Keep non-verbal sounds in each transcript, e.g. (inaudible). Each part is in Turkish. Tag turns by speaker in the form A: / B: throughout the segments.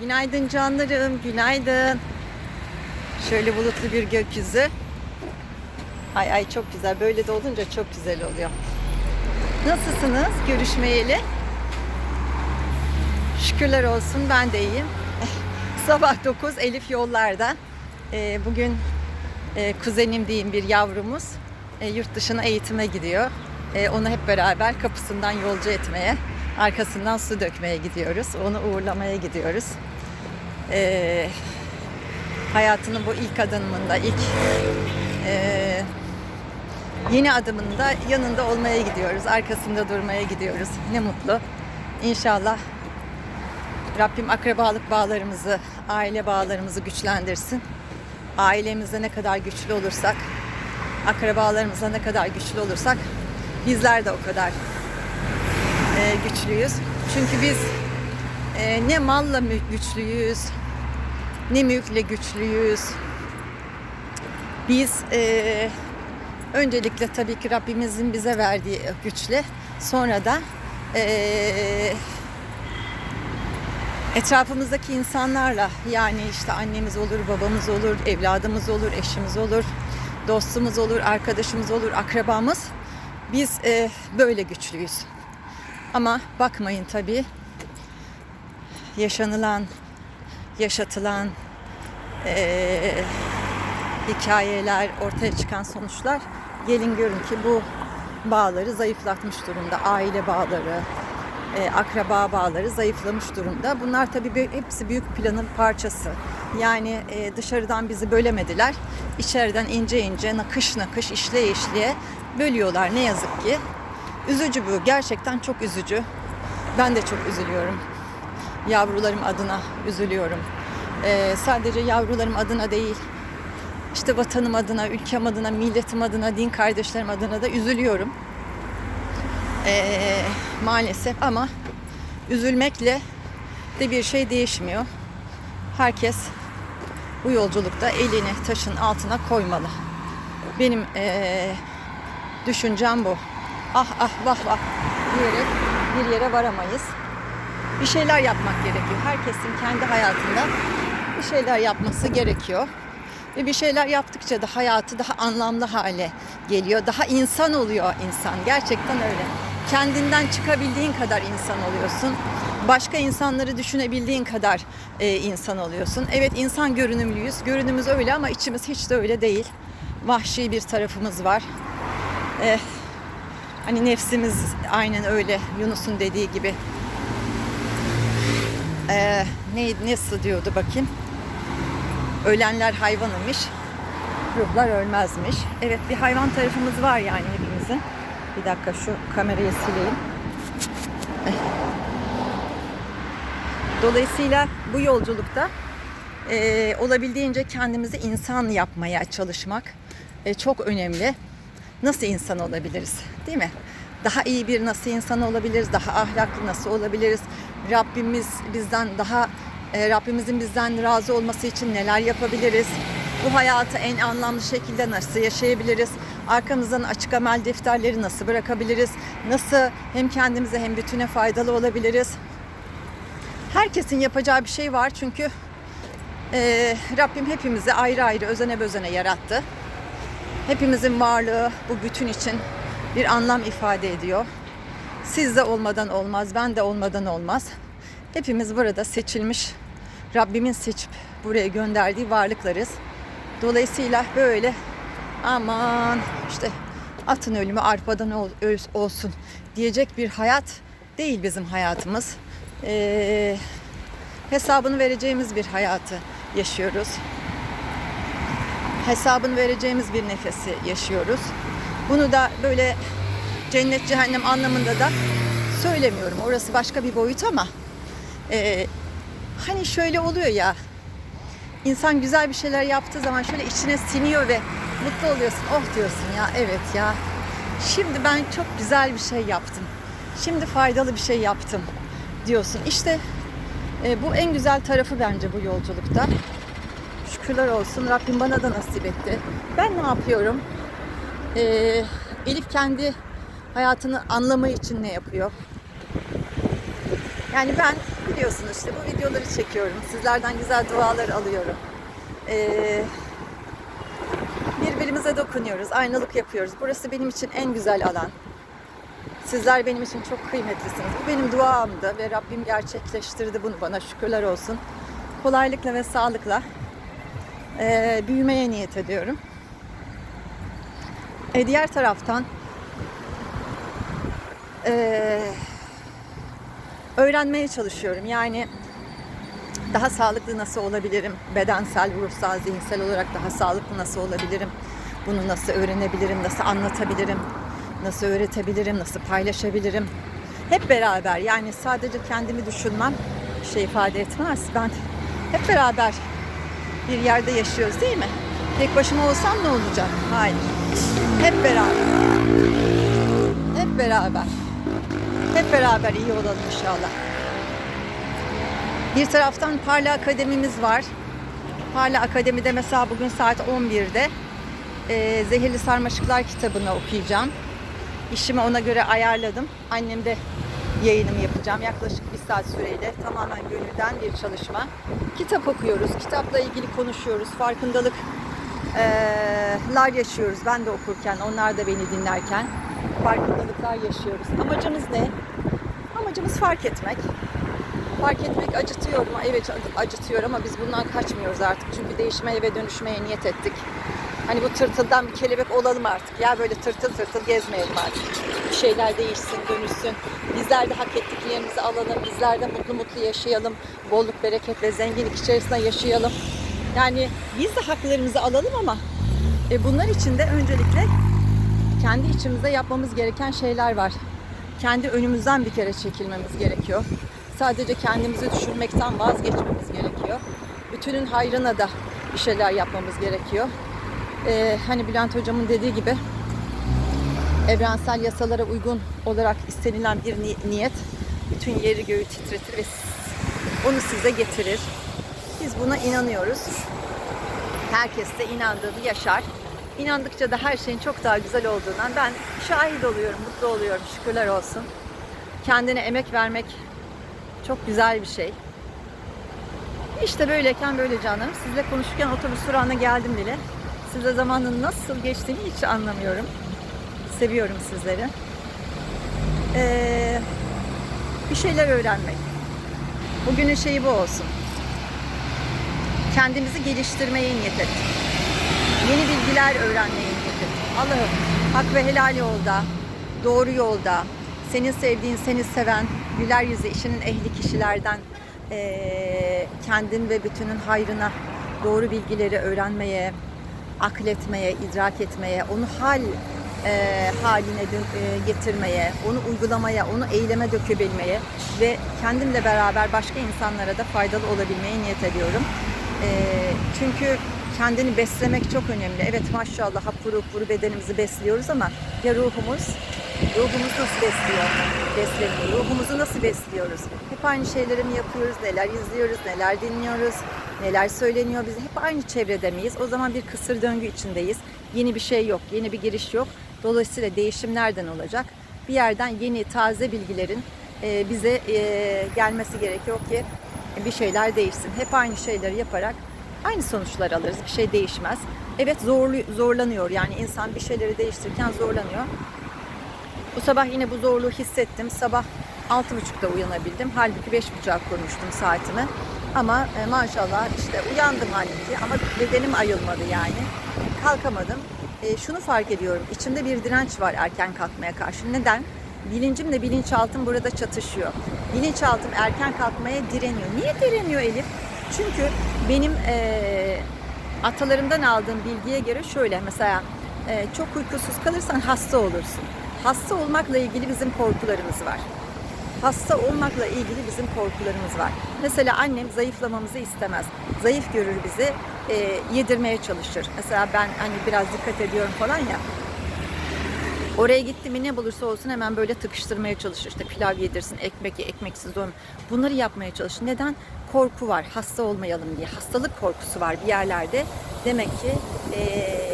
A: Günaydın canlarım, günaydın. Şöyle bulutlu bir gökyüzü. Ay ay çok güzel. Böyle de olunca çok güzel oluyor. Nasılsınız görüşmeyeli? Şükürler olsun ben de iyiyim. (laughs) Sabah 9 Elif yollarda. Ee, bugün e, kuzenim diyeyim bir yavrumuz e, yurt dışına eğitime gidiyor. E, onu hep beraber kapısından yolcu etmeye, arkasından su dökmeye gidiyoruz. Onu uğurlamaya gidiyoruz. E, hayatının bu ilk adımında, ilk e, yeni adımında yanında olmaya gidiyoruz. Arkasında durmaya gidiyoruz. Ne mutlu. İnşallah Rabbim akrabalık bağlarımızı, aile bağlarımızı güçlendirsin. Ailemizde ne kadar güçlü olursak, akrabalarımızla ne kadar güçlü olursak bizler de o kadar e, güçlüyüz. Çünkü biz e, ne malla güçlüyüz, ne mülkle güçlüyüz. Biz e, öncelikle tabii ki Rabbimizin bize verdiği güçle sonra da etrafımızdaki insanlarla yani işte annemiz olur, babamız olur, evladımız olur, eşimiz olur, dostumuz olur, arkadaşımız olur, akrabamız. Biz e, böyle güçlüyüz. Ama bakmayın tabii yaşanılan, yaşatılan e, hikayeler, ortaya çıkan sonuçlar gelin görün ki bu bağları zayıflatmış durumda. Aile bağları, e, akraba bağları zayıflamış durumda. Bunlar tabii hepsi büyük planın parçası. Yani e, dışarıdan bizi bölemediler. İçeriden ince ince, nakış nakış, işleye işleye bölüyorlar ne yazık ki. Üzücü bu. Gerçekten çok üzücü. Ben de çok üzülüyorum. Yavrularım adına üzülüyorum. E, sadece yavrularım adına değil, işte vatanım adına, ülkem adına, milletim adına, din kardeşlerim adına da üzülüyorum. Ee, maalesef ama üzülmekle de bir şey değişmiyor. Herkes bu yolculukta elini taşın altına koymalı. Benim ee, düşüncem bu. Ah ah vah vah diyerek bir yere varamayız. Bir şeyler yapmak gerekiyor. Herkesin kendi hayatında bir şeyler yapması gerekiyor. Ve bir şeyler yaptıkça da hayatı daha anlamlı hale geliyor. Daha insan oluyor insan. Gerçekten öyle. Kendinden çıkabildiğin kadar insan oluyorsun. Başka insanları düşünebildiğin kadar e, insan oluyorsun. Evet insan görünümlüyüz. Görünümüz öyle ama içimiz hiç de öyle değil. Vahşi bir tarafımız var. Eh, hani nefsimiz aynen öyle Yunus'un dediği gibi. Eh, ne, nasıl diyordu bakayım? Ölenler hayvan imiş, ruhlar ölmezmiş. Evet bir hayvan tarafımız var yani hepimizin. Bir dakika şu kamerayı sileyim. Dolayısıyla bu yolculukta e, olabildiğince kendimizi insan yapmaya çalışmak e, çok önemli. Nasıl insan olabiliriz değil mi? Daha iyi bir nasıl insan olabiliriz? Daha ahlaklı nasıl olabiliriz? Rabbimiz bizden daha e, Rabbimizin bizden razı olması için neler yapabiliriz? Bu hayatı en anlamlı şekilde nasıl yaşayabiliriz? Arkamızdan açık amel defterleri nasıl bırakabiliriz? Nasıl hem kendimize hem bütüne faydalı olabiliriz? Herkesin yapacağı bir şey var çünkü e, Rabbim hepimizi ayrı ayrı özene bözene yarattı. Hepimizin varlığı bu bütün için bir anlam ifade ediyor. Siz de olmadan olmaz, ben de olmadan olmaz. Hepimiz burada seçilmiş, Rabbimin seçip buraya gönderdiği varlıklarız. Dolayısıyla böyle aman işte atın ölümü arpadan olsun diyecek bir hayat değil bizim hayatımız. Ee, hesabını vereceğimiz bir hayatı yaşıyoruz. Hesabını vereceğimiz bir nefesi yaşıyoruz. Bunu da böyle cennet cehennem anlamında da söylemiyorum. Orası başka bir boyut ama e, hani şöyle oluyor ya insan güzel bir şeyler yaptığı zaman şöyle içine siniyor ve mutlu oluyorsun. Oh diyorsun ya evet ya. Şimdi ben çok güzel bir şey yaptım. Şimdi faydalı bir şey yaptım diyorsun. İşte e, bu en güzel tarafı bence bu yolculukta. Şükürler olsun Rabbim bana da nasip etti. Ben ne yapıyorum? E, Elif kendi hayatını anlamı için ne yapıyor? Yani ben Biliyorsunuz işte bu videoları çekiyorum. Sizlerden güzel dualar alıyorum. Ee, birbirimize dokunuyoruz, aynalık yapıyoruz. Burası benim için en güzel alan. Sizler benim için çok kıymetlisiniz. Bu benim duamdı ve Rabbim gerçekleştirdi bunu bana şükürler olsun. Kolaylıkla ve sağlıkla eee, büyümeye niyet ediyorum. E, diğer taraftan eee, öğrenmeye çalışıyorum. Yani daha sağlıklı nasıl olabilirim? Bedensel, ruhsal, zihinsel olarak daha sağlıklı nasıl olabilirim? Bunu nasıl öğrenebilirim? Nasıl anlatabilirim? Nasıl öğretebilirim? Nasıl paylaşabilirim? Hep beraber yani sadece kendimi düşünmem şey ifade etmez. Ben hep beraber bir yerde yaşıyoruz değil mi? Tek başıma olsam ne olacak? Hayır. Hep beraber. Hep beraber. Hep beraber iyi olalım inşallah. Bir taraftan Parla Akademimiz var. Parla Akademi'de mesela bugün saat 11'de e, Zehirli Sarmaşıklar kitabını okuyacağım. İşimi ona göre ayarladım. Annem de yayınımı yapacağım. Yaklaşık bir saat süreyle tamamen gönülden bir çalışma. Kitap okuyoruz, kitapla ilgili konuşuyoruz, farkındalık eee, lar yaşıyoruz. Ben de okurken, onlar da beni dinlerken farkındalıklar yaşıyoruz. Amacımız ne? Amacımız fark etmek. Fark etmek acıtıyor mu? Evet acıtıyor ama biz bundan kaçmıyoruz artık. Çünkü değişmeye ve dönüşmeye niyet ettik. Hani bu tırtıldan bir kelebek olalım artık. Ya böyle tırtıl tırtıl gezmeyelim artık. Şeyler değişsin, dönüşsün. Bizler de hak ettiklerimizi alalım. Bizler de mutlu mutlu yaşayalım. Bolluk, bereket ve zenginlik içerisinde yaşayalım. Yani biz de haklarımızı alalım ama e, bunlar için de öncelikle kendi içimizde yapmamız gereken şeyler var. Kendi önümüzden bir kere çekilmemiz gerekiyor. Sadece kendimizi düşünmekten vazgeçmemiz gerekiyor. Bütünün hayrına da bir şeyler yapmamız gerekiyor. Ee, hani Bülent Hocam'ın dediği gibi evrensel yasalara uygun olarak istenilen bir ni- niyet bütün yeri göğü titretir ve onu size getirir. Biz buna inanıyoruz. Herkes de inandığını yaşar. İnandıkça da her şeyin çok daha güzel olduğundan ben şahit oluyorum, mutlu oluyorum. Şükürler olsun. Kendine emek vermek çok güzel bir şey. İşte böyleyken böyle canım. Sizle konuşurken otobüs durağına geldim bile. Size zamanın nasıl geçtiğini hiç anlamıyorum. Seviyorum sizleri. Ee, bir şeyler öğrenmek. Bugünün şeyi bu olsun. Kendimizi geliştirmeye niyet et. Yeni bilgiler öğrenmeye niyet et. Allah'ım hak ve helal yolda, doğru yolda, senin sevdiğin, seni seven, güler yüzü işinin ehli kişilerden eee, kendin ve bütünün hayrına doğru bilgileri öğrenmeye, akletmeye, idrak etmeye, onu hal eee, haline eee, getirmeye, onu uygulamaya, onu eyleme dökebilmeye ve kendimle beraber başka insanlara da faydalı olabilmeye niyet ediyorum. Eee, çünkü kendini beslemek çok önemli. Evet maşallah hapur hapur bedenimizi besliyoruz ama ya ruhumuz? Ruhumuz nasıl besliyor? Besleniyor. Ruhumuzu nasıl besliyoruz? Hep aynı şeyleri mi yapıyoruz? Neler izliyoruz? Neler dinliyoruz? Neler söyleniyor bize? Hep aynı çevrede miyiz? O zaman bir kısır döngü içindeyiz. Yeni bir şey yok, yeni bir giriş yok. Dolayısıyla değişim nereden olacak? Bir yerden yeni, taze bilgilerin e, bize e, gelmesi gerekiyor ki bir şeyler değişsin. Hep aynı şeyleri yaparak aynı sonuçlar alırız. Bir şey değişmez. Evet zorlu, zorlanıyor. Yani insan bir şeyleri değiştirirken zorlanıyor. Bu sabah yine bu zorluğu hissettim. Sabah 6.30'da uyanabildim. Halbuki 5.30'a kurmuştum saatimi. Ama e, maşallah işte uyandım halbuki ama bedenim ayılmadı yani. Kalkamadım. E, şunu fark ediyorum. İçimde bir direnç var erken kalkmaya karşı. Neden? Bilincimle bilinçaltım burada çatışıyor. Bilinçaltım erken kalkmaya direniyor. Niye direniyor Elif? Çünkü benim e, atalarımdan aldığım bilgiye göre şöyle mesela e, çok uykusuz kalırsan hasta olursun. Hasta olmakla ilgili bizim korkularımız var. Hasta olmakla ilgili bizim korkularımız var. Mesela annem zayıflamamızı istemez. Zayıf görür bizi, e, yedirmeye çalışır. Mesela ben hani biraz dikkat ediyorum falan ya. Oraya gitti mi ne bulursa olsun hemen böyle tıkıştırmaya çalışır. İşte pilav yedirsin, ekmek ye, ekmeksiz doyum. Bunları yapmaya çalışır. Neden? Korku var. Hasta olmayalım diye. Hastalık korkusu var bir yerlerde. Demek ki eee,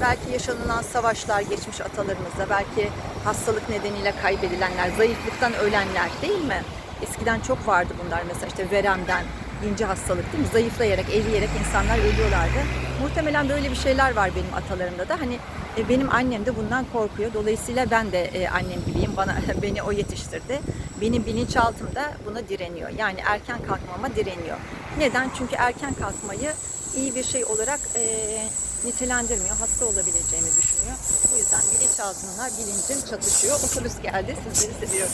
A: belki yaşanılan savaşlar geçmiş atalarımızda, belki hastalık nedeniyle kaybedilenler, zayıflıktan ölenler değil mi? Eskiden çok vardı bunlar mesela işte veremden, ince hastalık değil mi? Zayıflayarak, eriyerek insanlar ölüyorlardı. Muhtemelen böyle bir şeyler var benim atalarımda da. Hani e, benim annem de bundan korkuyor. Dolayısıyla ben de e, annem gibiyim. Bana (laughs) beni o yetiştirdi. Benim bilinçaltım da buna direniyor. Yani erken kalkmama direniyor. Neden? Çünkü erken kalkmayı iyi bir şey olarak e, nitelendirmiyor. Hasta olabileceğimi düşünüyor. O yüzden bilinçaltımla bilincim çatışıyor. Otobüs geldi. Sizleri seviyorum.